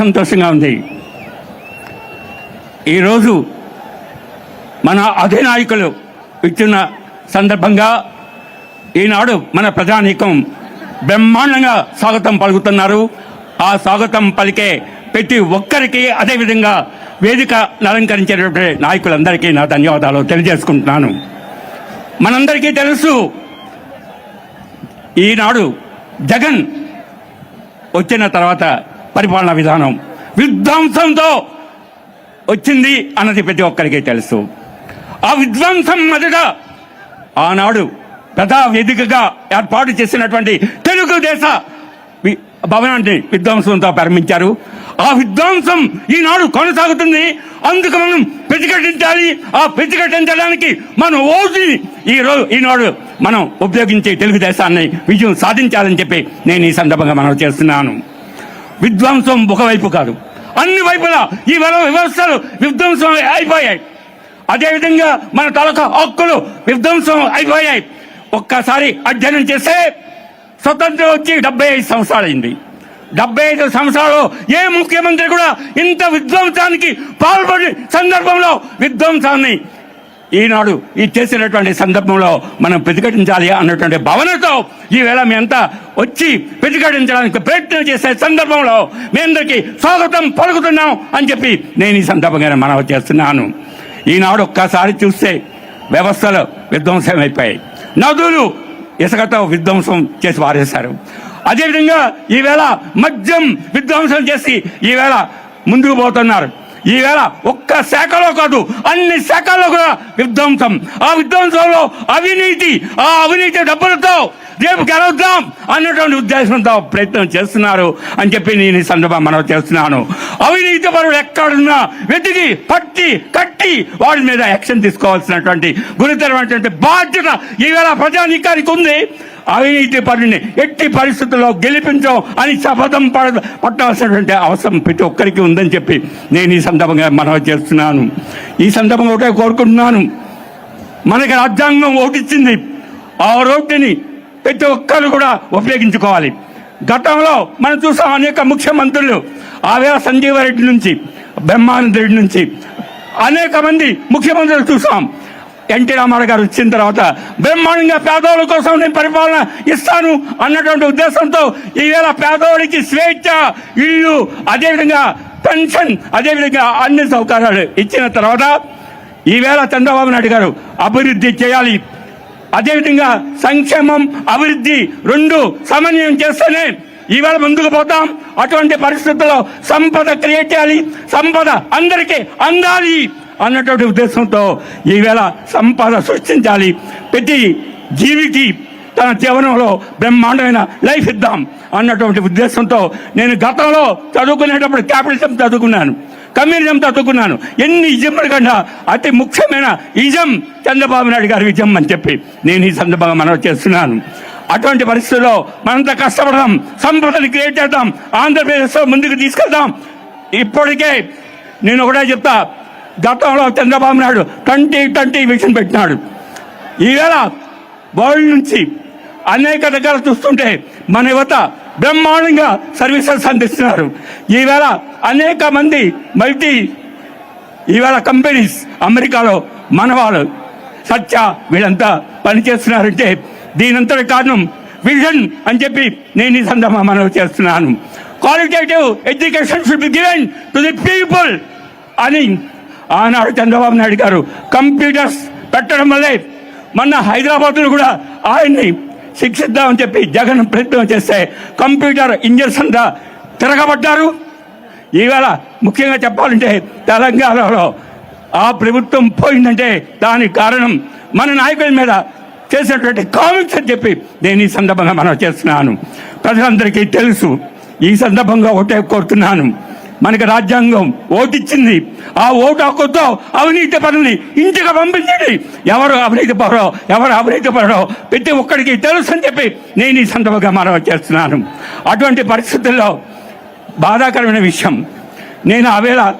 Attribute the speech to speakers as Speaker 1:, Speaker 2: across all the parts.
Speaker 1: సంతోషంగా ఉంది. ఈరోజు మన అధినాయకులు ఇచ్చిన సందర్భంగా ఈనాడు మన ప్రజానీకం బ్రహ్మాండంగా స్వాగతం పలుకుతున్నారు. ఆ స్వాగతం పలికే ప్రతి ఒక్కరికి అదేవిధంగా వేదిక అలంకరించేటువంటి నాయకులందరికీ నా ధన్యవాదాలు తెలియజేసుకుంటున్నాను. మనందరికీ తెలుసు ఈనాడు జగన్ వచ్చిన తర్వాత పరిపాలనా విధానం విధ్వంసంతో వచ్చింది అన్నది ప్రతి ఒక్కరికి తెలుసు. ఆ విధ్వంసం మొదట ఆనాడు పెద్ద వేదికగా ఏర్పాటు చేసినటువంటి తెలుగుదేశ భవనాన్ని విధ్వంసంతో ప్రారంభించారు. ఆ విధ్వంసం ఈనాడు కొనసాగుతుంది. అందుకు మనం ప్రతిఘటించాలి. ఆ ప్రతిఘటించడానికి మన ఓటుని ఈ రోజు ఈనాడు మనం ఉపయోగించి తెలుగుదేశాన్ని విజయం సాధించాలని చెప్పి నేను ఈ సందర్భంగా మనం చేస్తున్నాను. విధ్వంసం ఒకవైపు కాదు. అన్ని వైపులా ఈ వల- వ్యవస్థలు విధ్వంసం అయిపోయాయి. అదేవిధంగా మన తలక హక్కులు విధ్వంసం అయిపోయాయి. ఒక్కసారి అధ్యయనం చేస్తే స్వతంత్రం వచ్చి డెబ్బై ఐదు సంవత్సరాలైంది డెబ్బై ఐదు సంవత్సరాలు ఏ ముఖ్యమంత్రి కూడా ఇంత విధ్వంసానికి పాల్పడి సందర్భంలో విధ్వంసాన్ని ఈనాడు ఈ చేసినటువంటి సందర్భంలో మనం ప్రతిఘటించాలి అన్నటువంటి భావనతో ఈవేళ మేమంతా వచ్చి ప్రతిఘటించడానికి ప్రయత్నం చేసే సందర్భంలో మీ అందరికీ స్వాగతం పలుకుతున్నాం అని చెప్పి నేను ఈ సందర్భంగా మనవి చేస్తున్నాను. ఈనాడు ఒక్కసారి చూస్తే వ్యవస్థలు విధ్వంసం అయిపోయాయి నదులు ఇసుకతో విధ్వంసం చేసి వారేశారు. అదేవిధంగా ఈవేళ మద్యం విధ్వంసం చేసి ఈవేళ ముందుకు పోతున్నారు. ఈవేళ ఒక్క శాఖలో కాదు అన్ని శాఖల్లో కూడా విధ్వంసం. ఆ విధ్వంసంలో అవినీతి ఆ అవినీతి డబ్బులతో రేపు గెలవద్దాం అన్నటువంటి ఉద్దేశంతో ప్రయత్నం చేస్తున్నారు అని చెప్పి నేను ఈ సందర్భం మనం చేస్తున్నాను. అవినీతి పరులు ఎక్కడున్నా వెతికి పట్టి కట్టి వాడి మీద యాక్షన్ తీసుకోవాల్సినటువంటి గురుతరమైనటువంటి బాధ్యత ఈవేళ ప్రజానీకానికి ఉంది. అవినీతి పరుని ఎట్టి పరిస్థితుల్లో గెలిపించం అని శపథం పడ పట్టాల్సినటువంటి అవసరం ప్రతి ఒక్కరికి ఉందని చెప్పి నేను ఈ సందర్భంగా మనవి చేస్తున్నాను. ఈ సందర్భంగా ఒకటే కోరుకుంటున్నాను. మనకి రాజ్యాంగం ఓటిచ్చింది. ఆ రోడ్డుని ప్రతి ఒక్కరు కూడా ఉపయోగించుకోవాలి. గతంలో మనం చూసాం అనేక ముఖ్యమంత్రులు ఆవే సంజీవారెడ్డి నుంచి బ్రహ్మానంద రెడ్డి నుంచి అనేక మంది ముఖ్యమంత్రులు చూసాం. ఎన్టీ రామారావు గారు వచ్చిన తర్వాత బ్రహ్మాండంగా పేదోళ్ళ కోసం నేను పరిపాలన ఇస్తాను అన్నటువంటి ఉద్దేశంతో ఈవేళ పేదోడికి స్వేచ్ఛ ఇల్లు అదేవిధంగా పెన్షన్ అదేవిధంగా అన్ని సౌకర్యాలు ఇచ్చిన తర్వాత ఈవేళ చంద్రబాబు నాయుడు గారు అభివృద్ధి చేయాలి. అదేవిధంగా సంక్షేమం అభివృద్ధి రెండు సమన్వయం చేస్తేనే ఈవేళ ముందుకు పోతాం. అటువంటి పరిస్థితుల్లో సంపద క్రియేట్ చేయాలి. సంపద అందరికీ అందాలి. అన్నటువంటి ఉద్దేశంతో ఈవేళ సంపద సృష్టించాలి. ప్రతి జీవికి తన జీవనంలో బ్రహ్మాండమైన లైఫ్ ఇద్దాం అన్నటువంటి ఉద్దేశంతో నేను గతంలో చదువుకునేటప్పుడు క్యాపిటలిజం చదువుకున్నాను కమ్యూనిజం చదువుకున్నాను. ఎన్ని ఇజంల కన్నా అతి ముఖ్యమైన ఇజం చంద్రబాబు నాయుడు గారి విజయం అని చెప్పి నేను ఈ సందర్భంగా మనం చేస్తున్నాను. అటువంటి పరిస్థితుల్లో మనంతా కష్టపడదాం సంపదని క్రియేట్ చేద్దాం ఆంధ్రప్రదేశ్లో ముందుకు తీసుకెళ్దాం. ఇప్పటికే నేను ఒకటే చెప్తా గతంలో Chandrababu Naidu twenty twenty vision పెట్టినాడు. ఈవేళ వరల్డ్ నుంచి అనేక దగ్గర చూస్తుంటే మన యువత బ్రహ్మాండంగా సర్వీసెస్ అందిస్తున్నారు. ఈవేళ అనేక మంది మల్టీ ఈవేళ కంపెనీస్ అమెరికాలో మన వాళ్ళు సత్య వీళ్ళంతా పనిచేస్తున్నారంటే దీనంతటి కారణం విజన్ అని చెప్పి నేను ఈ సందర్భంగా మనం చేస్తున్నాను. Qualitative education should be given to the people అని ఆనాడు చంద్రబాబు నాయుడు గారు కంప్యూటర్స్ పెట్టడం వల్లే మొన్న హైదరాబాద్లో కూడా ఆయన్ని శిక్షిద్దామని చెప్పి జగన్ ప్రయత్నం చేస్తే కంప్యూటర్ ఇంజన్స్ అంతా తిరగబడ్డారు. ఈవేళ ముఖ్యంగా చెప్పాలంటే తెలంగాణలో ఆ ప్రభుత్వం పోయిందంటే దానికి కారణం మన నాయకుల మీద చేసినటువంటి కామెంట్స్ అని చెప్పి నేను ఈ సందర్భంగా మనం చేస్తున్నాను. ప్రజలందరికీ తెలుసు ఈ సందర్భంగా ఒకటే కోరుతున్నాను. మనకి రాజ్యాంగం ఓటిచ్చింది. ఆ ఓటు హక్కుతో అవినీతి పరుని ఇంటికి పంపించండి ఎవరు అవినీతి పరో ఎవరు అవినీతి పరో ప్రతి ఒక్కడికి తెలుసు అని చెప్పి నేను ఈ సందర్భంగా మనవి చేస్తున్నాను. అటువంటి పరిస్థితుల్లో బాధాకరమైన విషయం. నేను ఆవేళ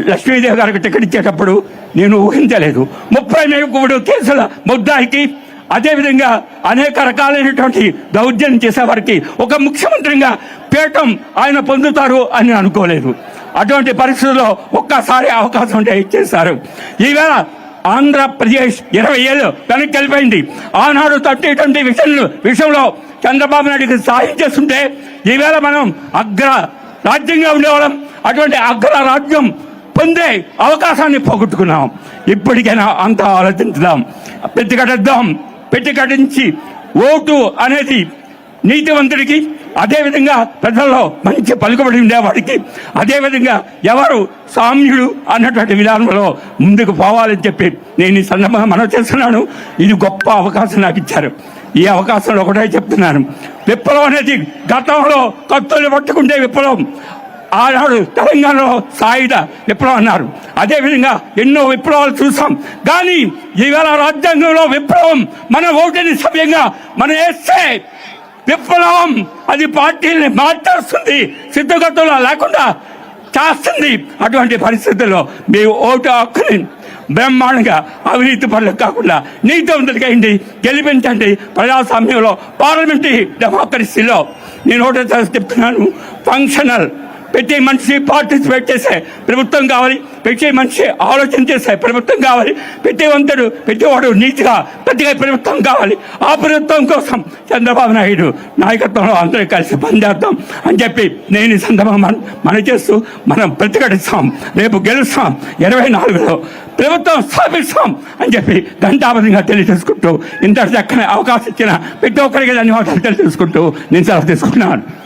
Speaker 1: లక్ష్మీదేవి గారికి టికెట్ ఇచ్చేటప్పుడు నేను ఊహించలేదు. ముప్పై కూడా కేసుల ముద్దాయికి అదేవిధంగా అనేక రకాలైనటువంటి దౌర్జన్యం చేసేవారికి ఒక ముఖ్యమంత్రిగా పీఠం ఆయన పొందుతారు అని అనుకోలేదు. అటువంటి పరిస్థితుల్లో ఒక్కసారి అవకాశం ఉంటే ఇచ్చేశారు. ఈవేళ ఆంధ్రప్రదేశ్ ఇరవై ఏళ్ళు వెనక్కి వెళ్ళిపోయింది. ఆనాడు తట్టేటువంటి విషయంలో విషయంలో చంద్రబాబు నాయుడుకి సాయం చేస్తుంటే ఈవేళ మనం అగ్ర రాజ్యంగా ఉండేవాళ్ళం. అటువంటి అగ్ర రాజ్యం పొందే అవకాశాన్ని పోగొట్టుకున్నాం. ఇప్పటికైనా అంత ఆలోచించుదాం. ప్రతిఘటిద్దాం ప్రతిఘటించి ఓటు అనేది నీతివంతుడికి అదేవిధంగా ప్రజల్లో మంచి పలుకుబడి ఉండేవాడికి అదేవిధంగా ఎవరు సామ్యుడు అన్నటువంటి విధానంలో ముందుకు పోవాలని చెప్పి నేను ఈ సందర్భంగా మనం చేస్తున్నాను. ఇది గొప్ప అవకాశం నాకు ఇచ్చారు. ఈ అవకాశంలో ఒకటే చెప్తున్నాను. విప్లవం అనేది గతంలో కత్తులు పట్టుకుంటే విప్లవం ఆనాడు తెలంగాణలో సాయుధ విప్లవం అన్నారు. అదేవిధంగా ఎన్నో విప్లవాలు చూసాం. కానీ ఈవేళ రాజ్యాంగంలో విప్లవం మన ఓటుని సవ్యంగా మనం వేస్తే విప్లవం అది పార్టీని మార్చేస్తుంది సిద్ధగతులు లేకుండా చేస్తుంది అటువంటి పరిస్థితుల్లో మీ ఓటు హక్కుని బ్రహ్మాండంగా అవినీతి పనులకు కాకుండా నీతివంతుడికి అయింది. గెలిపించండి. ప్రజాస్వామ్యంలో పార్లమెంటరీ డెమోక్రసీలో నేను ఒకటే చెప్తున్నాను. ఫంక్షనల్ ప్రతి మనిషి పార్టిసిపేట్ చేసే ప్రభుత్వం కావాలి ప్రతి మనిషి ఆలోచన చేసే ప్రభుత్వం కావాలి ప్రతి వంతుడు ప్రతివాడు నీతిగా ప్రతిగా ప్రభుత్వం కావాలి. ఆ ప్రభుత్వం కోసం చంద్రబాబు నాయుడు నాయకత్వంలో అందరూ కలిసి పనిచేద్దాం అని చెప్పి నేను ఈ సందర్భంగా మన చేస్తూ మనం ప్రతిఘటిస్తాం. రేపు గెలుస్తాం. ఇరవై నాలుగులో ప్రభుత్వం స్థాపిస్తాం అని చెప్పి ఘంటాబద్ధంగా తెలియజేసుకుంటూ ఇంత చక్కని అవకాశం ఇచ్చిన ప్రతి ఒక్కరికి ధన్యవాదాలు తెలియజేసుకుంటూ నేను సెలవు తీసుకుంటున్నాను.